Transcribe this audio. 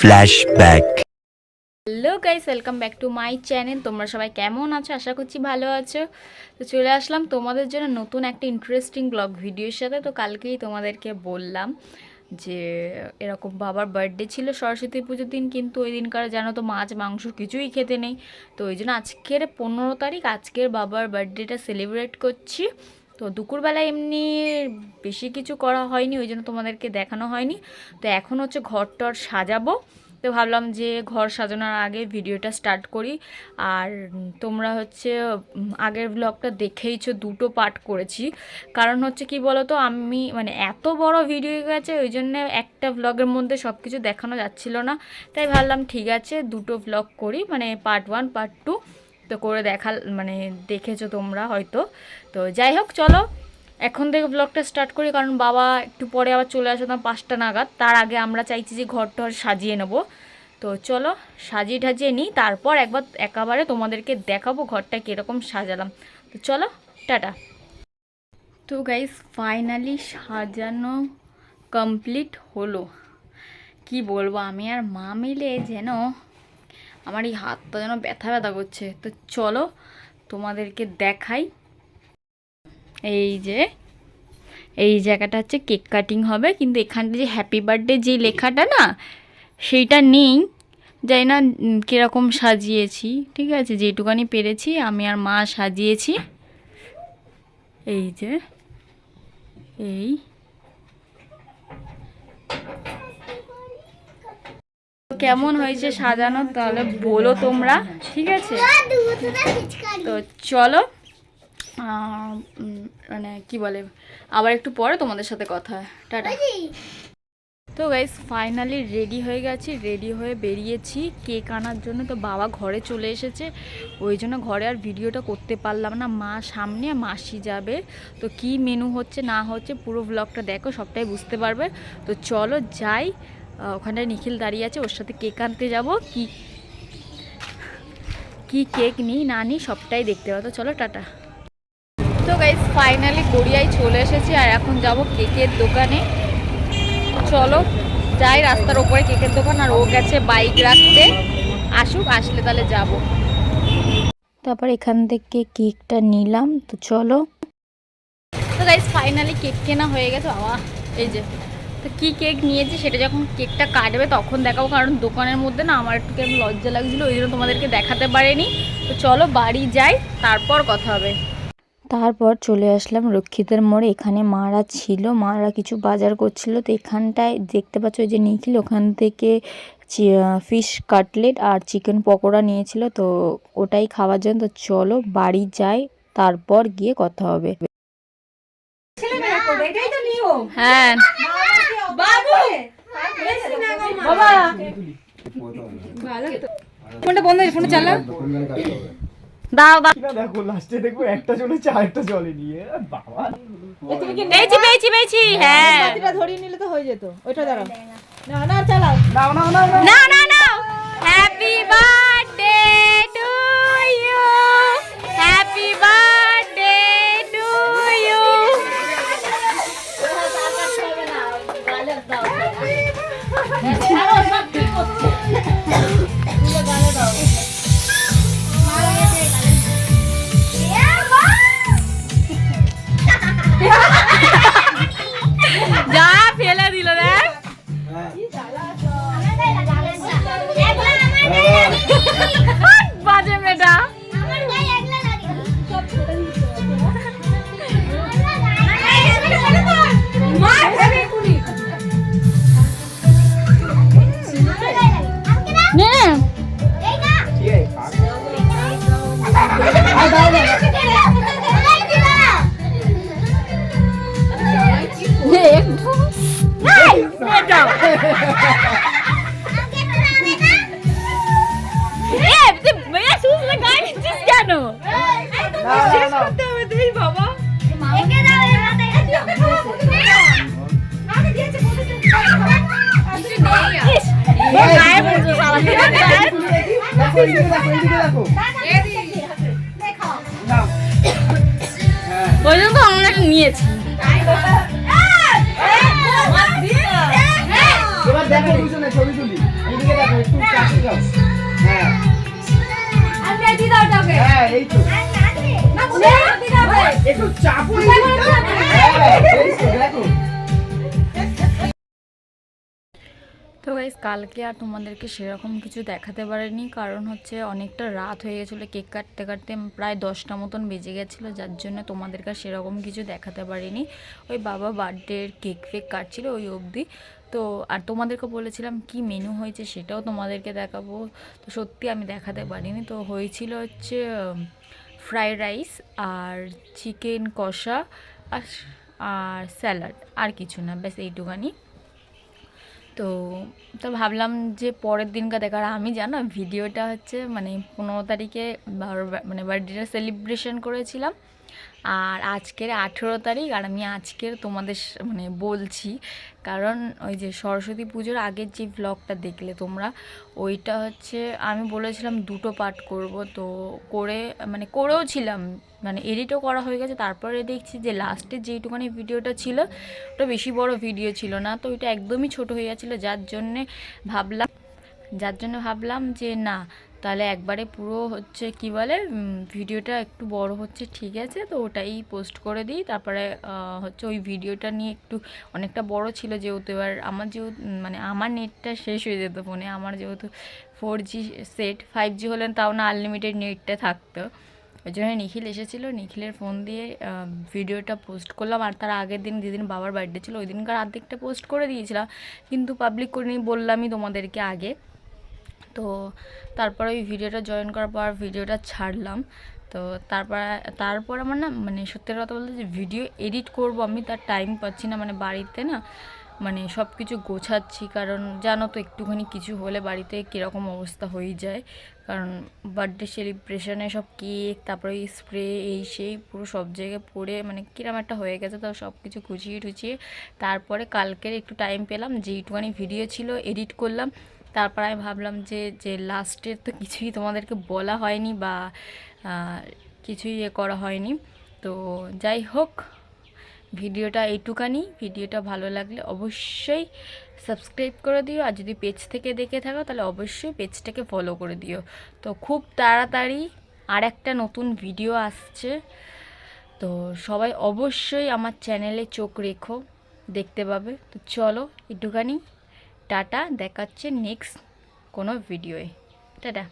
Flashback. Hello guys welcome back to my channel তোমরা সবাই কেমন আছো? আশা করছি ভালো আছো। তো চলে আসলাম তোমাদের জন্য নতুন একটা ইন্টারেস্টিং ব্লগ ভিডিওর সাথে। তো কালকেই তোমাদেরকে বললাম যে, এরকম বাবার বার্থডে ছিল সরস্বতী পুজোর দিন, কিন্তু ওই দিনকার জানো তো মাছ, মাংস কিছুই খেতে নেই। তো ওই জন্য আজকের পনেরো তারিখ, আজকের বাবার বার্থডেটা সেলিব্রেট করছি। তো দুপুরবেলা এমনি বেশি কিছু করা হয়নি, ওই জন্য তোমাদেরকে দেখানো হয়নি। তো এখন হচ্ছে ঘর টর সাজাবো। তো ভাবলাম যে ঘর সাজানোর আগে ভিডিওটা স্টার্ট করি। আর তোমরা হচ্ছে আগের ব্লগটা দেখেইছো, দুটো পার্ট করেছি। কারণ হচ্ছে কি বলো তো আমি মানে এত বড় ভিডিও গেছে, ওই জন্য একটা ব্লগের মধ্যে সব কিছু দেখানো যাচ্ছিল না। তাই ভাবলাম, ঠিক আছে, দুটো ব্লগ করি মানে পার্ট ওয়ান পার্ট টু তো করে দেখা মানে দেখেছ তোমরা হয়তো। তো যাই হোক, চলো, এখন থেকে ব্লগটা স্টার্ট করি, কারণ বাবা একটু পরে আবার চলে আসে তোমার পাঁচটা নাগাদ। তার আগে আমরা চাইছি যে ঘর টর সাজিয়ে নেব। তো চলো, সাজিয়ে ঠাজিয়ে নিই, তারপর একবার একেবারে তোমাদেরকে দেখাবো ঘরটা কীরকম সাজালাম। তো চলো, টাটা। তো গাইস ফাইনালি সাজানো কমপ্লিট হলো। কি বলব, আমি আর মা মিলে যেন আমার এই হাতটা যেন ব্যথা ব্যথা করছে। তো চলো তোমাদেরকে দেখাই। এই যে, এই জায়গাটা হচ্ছে কেক কাটিং হবে। কিন্তু এখানটা যে হ্যাপি বার্থডে যে লেখাটা না, সেইটা নেই। যাই না কীরকম সাজিয়েছি, ঠিক আছে? যেটুকানি পেরেছি, আমি আর মা সাজিয়েছি। এই যে, এই কেমন হয়েছে সাজানো তাহলে বলো তোমরা, ঠিক আছে? তো চলো মানে কি বলে, আবার একটু পরে তোমাদের সাথে কথা হয়। টাটা। তো গাইস ফাইনালি রেডি হয়ে গেছি রেডি হয়ে বেরিয়েছি। কেক আনার জন্য তো বাবা ঘরে চলে এসেছে। ওই জন্য ঘরে আর ভিডিওটা করতে পারলাম না। মা সামনে, মাসি যাবে। তো কি মেনু হচ্ছে, না হচ্ছে, পুরো ব্লগটা দেখো, সবটাই বুঝতে পারবে। তো চলো যাই। আহ, ওখানে নিখিল দাঁড়িয়ে আছে ওর সাথে কেক আনতে যাব। কি কি কেক নিই না নিই সবটাই দেখতে পাবো। চলো টাটা। তো গাইস ফাইনালি গড়িয়ায় চলে এসেছি আর এখন যাব কেকের দোকানে। চলো যাই রাস্তার ওপরে কেকের দোকান আর ও গেছে বাইক রাখতে। আসুক আসলে তাহলে যাব। তারপর এখান থেকে কেকটা নিলাম তো চলো। তো গাইস ফাইনালি কেক কেনা হয়ে গেছে বাবা এই যে। তো কী কেক নিয়েছি সেটা যখন কেকটা কাটবে তখন দেখাবো, কারণ দোকানের মধ্যে না আমার একটু কেমন লজ্জা লাগছিল, ওই জন্য তোমাদেরকে দেখাতে পারিনি। তো চলো বাড়ি যাই, তারপর কথা হবে। তারপর চলে আসলাম রক্ষিতের মোড়ে, এখানে মারা ছিল, মারা কিছু বাজার করছিল, তো এখানটায় দেখতে পাচ্ছ যে নিখিল, ওখান থেকে ফিশ কাটলেট আর চিকেন পকোড়া নিয়েছিল, তো ওটাই খাওয়ার জন্য, তো চলো বাড়ি যাই, তারপর গিয়ে কথা হবে। হ্যাঁ। বাবা ফোনটা বন্ধ হয়েছে ফোনটা চালা। দাও দাও। না দেখো লাস্টে দেখব একটা চলেছে আরেকটা চলেনি এ বাবা। পেয়েছি পেয়েছি পেয়েছি। হ্যাঁ। বাতিটা ধরিয়ে নিলে তো হয়ে যেত। ওইটা দাঁড়াও। না না চালাও। নাও নাও নাও। না। না না হ্যাপি বার্থডে দেখো ওই জন্য আমরা নিয়েছি। দেখো ছবি তুলি। এদিকে দেখো একটু কাছে যাও। হ্যাঁ। আমি দি দাও হ্যাঁ এই তো। না কোথায় দাও একটু চাপ হ্যাঁ, দেখো। গাইজ কালকে আর তোমাদেরকে সেরকম কিছু দেখাতে পারিনি। কারণ হচ্ছে অনেকটা রাত হয়ে গেছিল, কেক কাটতে কাটতে প্রায় দশটা মতন বেজে গেছিল, যার জন্য তোমাদেরকে সেরকম কিছু দেখাতে পারিনি। ওই বাবা বার্থডের কেক ফেক কাটছিল ওই অবধি। তো, আর তোমাদেরকে বলেছিলাম কি মেনু হয়েছে সেটাও তোমাদেরকে দেখাবো। তো সত্যি আমি দেখাতে পারিনি। তো হয়েছিল হচ্ছে ফ্রাইড রাইস আর চিকেন কষা আর আর স্যালাড আর কিছু না, ব্যাস এইটুখানি। তো তো ভাবলাম যে পরের দিনকার দেখার আমি জানো ভিডিওটা হচ্ছে মানে পনেরো তারিখে মানে বার্থডেটা সেলিব্রেশন করেছিলাম। আর আজকের আঠেরো তারিখ, আর আমি আজকের তোমাদের মানে বলছি, কারণ ওই যে সরস্বতী পুজোর আগের যে ব্লগটা দেখলে তোমরা, ওইটা হচ্ছে আমি বলেছিলাম দুটো পার্ট করব। তো করে মানে করেও ছিলাম মানে এডিটও করা হয়ে গেছে। তারপরে দেখছি যে লাস্টের যেইটুখানি ভিডিওটা ছিল, ওটা বেশি বড় ভিডিও ছিল না। তো ওইটা একদমই ছোট হয়ে গেছিল। যার জন্যে ভাবলাম, যার জন্য ভাবলাম যে না তাহলে একবারে পুরো হচ্ছে কি বলে ভিডিওটা একটু বড় হচ্ছে, ঠিক আছে? তো ওটাই পোস্ট করে দিই। তারপরে হচ্ছে ওই ভিডিওটা নিয়ে একটু অনেকটা বড় ছিল যেহেতু। এবার আমার যেহেতু মানে আমার নেটটা শেষ হয়ে যেত ফোনে। আমার যেহেতু four G set five G হলেন তাও না আনলিমিটেড নেটটা থাকতো। ওই জন্য নিখিল এসেছিল। নিখিলের ফোন দিয়ে ভিডিওটা পোস্ট করলাম। আর তার আগের দিন যেদিন বাবার বার্থডে ছিল, ওই দিনকার অর্ধেকটা পোস্ট করে দিয়েছিলাম। কিন্তু পাবলিক করিনি বললামই তোমাদেরকে আগে। তো তারপরে ওই ভিডিওটা জয়েন করার পর ভিডিওটা ছাড়লাম। তো তারপর তারপর আমার না মানে সত্যি কথা বলতে যে ভিডিও এডিট করব আমি, তার টাইম পাচ্ছি না। মানে বাড়িতে না মানে সব কিছু গোছাচ্ছি। কারণ জানো তো, একটুখানি কিছু হলে বাড়িতে কীরকম অবস্থা হয়ে যায়। কারণ বার্থডে সেলিব্রেশনে সব কেক তারপরে স্প্রে এই সেই, পুরো সব জায়গায় পড়ে মানে কীরকম একটা হয়ে গেছে। তো সব কিছু গুছিয়ে টুছিয়ে তারপরে কালকের একটু টাইম পেলাম যেইটুখানি ভিডিও ছিল এডিট করলাম। তারপর আমি ভাবলাম যে যে লাস্টের তো কিছুই তোমাদেরকে বলা হয়নি বা কিছুই ইয়ে করা হয়নি। তো যাই হোক, ভিডিওটা এইটুকানি। ভিডিওটা ভালো লাগলে অবশ্যই সাবস্ক্রাইব করে দিও। আর যদি পেজ থেকে দেখে থাকো, তাহলে অবশ্যই পেজটাকে ফলো করে দিও। তো খুব তাড়াতাড়ি আর একটা নতুন ভিডিও আসছে। তো সবাই অবশ্যই আমার চ্যানেলে চোখ রেখো, দেখতে পাবে। তো চলো একটুখানি টাটা দেখাচ্ছে নেক্সট কোনো ভিডিওয়ে টাটা।